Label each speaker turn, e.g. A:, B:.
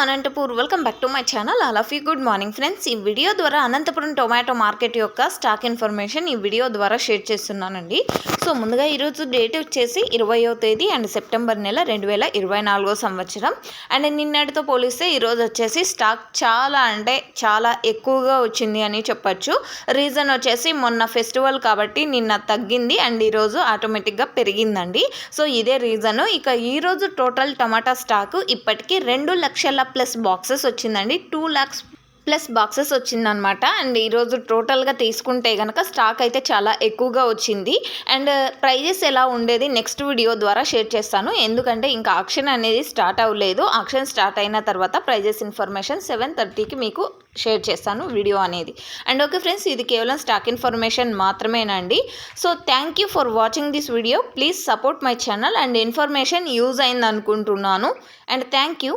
A: Anantapur. Welcome back to my channel అలఫీ good morning friends ఈ video ద్వారా Anantapuram tomato market యొక్క stock information ఈ video ద్వారా షేర్ చేస్తున్నానండి. సో ముందుగా ఈరోజు డేట్ వచ్చేసి ఇరవయో తేదీ అండ్ సెప్టెంబర్ నెల రెండు వేల ఇరవై నాలుగో సంవత్సరం. అండ్ నిన్నటితో పోలిస్తే ఈరోజు వచ్చేసి స్టాక్ చాలా అంటే చాలా ఎక్కువగా వచ్చింది అని చెప్పొచ్చు. రీజన్ వచ్చేసి మొన్న ఫెస్టివల్ కాబట్టి నిన్న తగ్గింది అండ్ ఈరోజు ఆటోమేటిక్గా పెరిగిందండి. సో ఇదే రీజను ఇక ఈరోజు టోటల్ టమాటా స్టాకు ఇప్పటికీ రెండు లక్షల ప్లస్ బాక్సెస్ వచ్చిందండి. టూ ల్యాక్స్ ప్లస్ బాక్సెస్ వచ్చిందనమాట అండ్ ఈరోజు టోటల్గా తీసుకుంటే కనుక స్టాక్ అయితే చాలా ఎక్కువగా వచ్చింది. అండ్ ప్రైజెస్ ఎలా ఉండేది నెక్స్ట్ వీడియో ద్వారా షేర్ చేస్తాను. ఎందుకంటే ఇంకా ఆక్షన్ అనేది స్టార్ట్ అవ్వలేదు. ఆక్షన్ స్టార్ట్ అయిన తర్వాత ప్రైజెస్ ఇన్ఫర్మేషన్ సెవెన్ థర్టీకి మీకు షేర్ చేస్తాను వీడియో అనేది. అండ్ ఓకే ఫ్రెండ్స్ ఇది కేవలం స్టాక్ ఇన్ఫర్మేషన్ మాత్రమేనండి. So thank you for watching this video. Please support my channel. And information use అయింది అనుకుంటున్నాను అండ్ థ్యాంక్ యూ.